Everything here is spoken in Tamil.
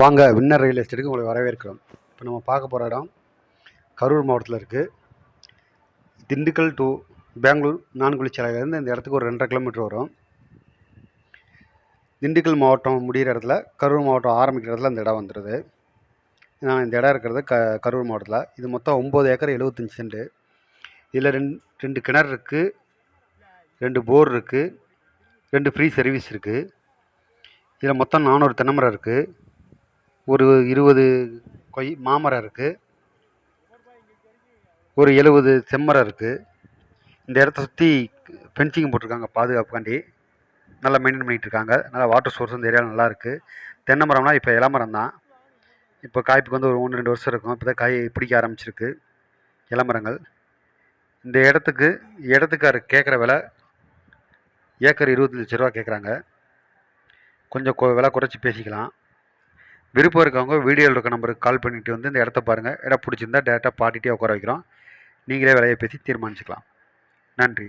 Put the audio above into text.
வாங்க வின்னர் ரியல் எஸ்டேட்டுக்கு உங்களை வரவேற்கிறோம். இப்போ நம்ம பார்க்க போகிற இடம் கரூர் மாவட்டத்தில் இருக்குது திண்டுக்கல் டு பெங்களூர் நான்குழி சாலையிலேருந்து இந்த இடத்துக்கு ஒரு ரெண்டரை கிலோமீட்டர் வரும். திண்டுக்கல் மாவட்டம் முடிகிற இடத்துல கரூர் மாவட்டம் ஆரம்பிக்கிற இடத்துல இந்த இடம் வந்துடுது நான் இந்த இடம் இருக்கிறது க கரூர் மாவட்டத்தில். இது மொத்தம் ஒம்பது ஏக்கர் எழுபத்தஞ்சி சென்ட். இதில் ரெண்டு ரெண்டு கிணறு இருக்குது ரெண்டு போர் இருக்குது ரெண்டு ஃப்ரீ சர்வீஸ் இருக்குது இதில் மொத்தம் நானூறு தென்னை மரம் இருக்குது ஒரு இருபது கொய் மாமரம் இருக்குது ஒரு எழுபது செம்மரம் இருக்குது இந்த இடத்த சுற்றி ஃபென்சிங் போட்டிருக்காங்க பாதுகாப்புக்காண்டி. நல்லா மெயின்டைன் பண்ணிகிட்டு இருக்காங்க நல்லா வாட்டர் சோர்ஸ் இந்த ஏரியாவில் நல்லா இருக்குது தென்னை மரம்னா இப்போ இளமரம் தான் இப்போ காய்ப்புக்கு வந்து ஒரு ஒன்று ரெண்டு வருஷம் இருக்கும். இப்போ தான் காய் பிடிக்க ஆரம்பிச்சிருக்கு. இளமரங்கள் இந்த இடத்துக்கு இடத்துக்காரு கேட்குற விலை ஏக்கர் இருபத்தி லட்ச ரூபா கேட்குறாங்க கொஞ்சம் கொ விலை குறைச்சி பேசிக்கலாம். விருப்பம் இருக்கவங்க வீடியோவில் இருக்க நம்பருக்கு கால் பண்ணிட்டு வந்து இந்த இடத்த பாருங்கள் இடம் பிடிச்சிருந்தா டேரெக்டாக பாட்டிகிட்டே உட்கார வைக்கிறோம். நீங்களே விலையை பேசி தீர்மானிச்சுக்கலாம். நன்றி.